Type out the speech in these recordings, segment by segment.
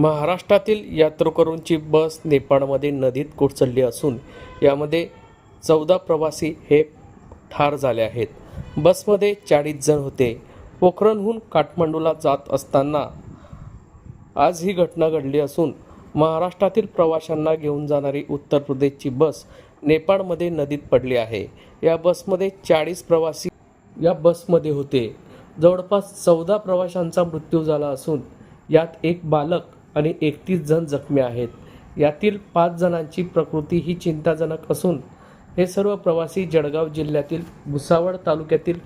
महाराष्ट्रातील यात्रेकरूंची बस नेपाळमध्ये नदीत कोसळली असून यामध्ये चौदा प्रवासी हे ठार झाले आहेत. बसमध्ये चाळीस जण होते. पोखरणहून काठमांडूला जात असताना आज ही घटना घडली असून महाराष्ट्रातील प्रवाशांना घेऊन जाणारी उत्तर प्रदेशची बस नेपाळमध्ये नदीत पडली आहे. या बसमध्ये चाळीस प्रवासी या बसमध्ये होते. जवळपास चौदा प्रवाशांचा मृत्यू झाला असून यात एक बालक आणि एकतीस जण जखमी आहेत. यातील पाच जणांची प्रकृती ही चिंताजनक असून हे सर्व प्रवासी जळगाव जिल्ह्यातील भुसावळ तालुक्यातील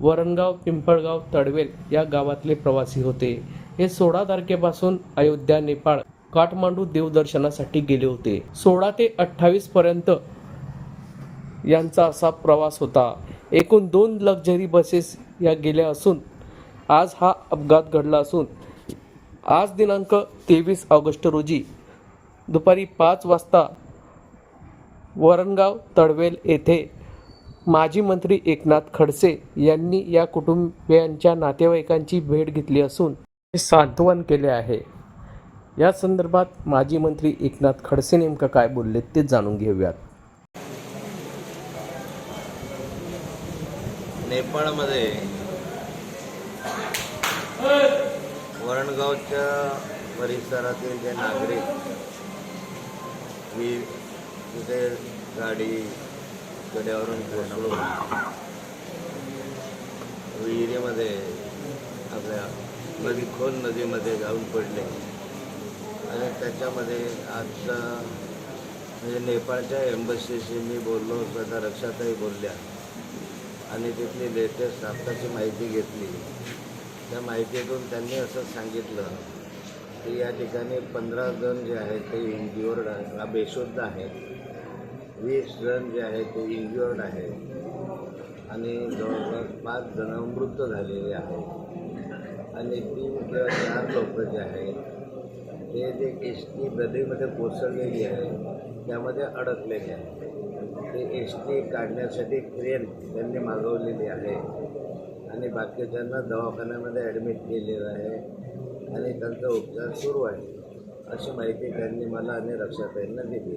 वरणगाव पिंपळगाव तडवेल या गावातले प्रवासी होते. हे सोळा तारखेपासून अयोध्या नेपाळ काठमांडू देवदर्शनासाठी गेले होते. सोळा ते अठ्ठावीस पर्यंत यांचा असा प्रवास होता. एकूण दोन लक्झरी बसेस या गेल्या असून आज हा अपघात घडला असून आज दिनांक तेवीस ऑगस्ट रोजी दुपारी पाच वाजता वरणगाव तडवेल येथे माजी मंत्री एकनाथ खडसे यांनी या कुटुंबियांच्या नातेवाईकांची भेट घेतली असून ते सांत्वन केले आहे. या संदर्भात माजी मंत्री एकनाथ खडसे नेमकं काय बोलले ते जाणून घेऊयात. नेपाळमध्ये वरणगावच्या परिसरातील जे नागरिक ही तिथे गाडी गड्यावरून कोसळून विहिरीमध्ये आपल्या नदी खोल नदीमध्ये जाऊन पडले. आणि त्याच्यामध्ये आजचा म्हणजे नेपाळच्या एम्बसीशी मी बोललो स्वतः रक्षातही बोलल्या. आणि तिथली लेटेस्ट आत्ताची माहिती घेतली. त्या माहितीतून त्यांनी असं सांगितलं की या ठिकाणी पंधरा जण जे आहेत ते इंज्युअर्ड बेशुद्ध आहेत वीस जण जे आहेत ते इंज्युअर्ड आहेत आणि जवळपास पाच जण मृत झालेले आहेत. आणि तीन किंवा चार लोक जे आहेत ते जे एस टी नदीमध्ये कोसळलेली आहे त्यामध्ये अडकलेले आहे ते एस टी काढण्यासाठी क्रेन त्यांनी मागवलेली आहे. बाकीच्यांना दवाखान्यामध्ये ॲडमिट केलेलं आहे आणि त्यांचा उपचार सुरू आहे. अशी माहिती त्यांनी मला आणि रक्षाताईंना दिली.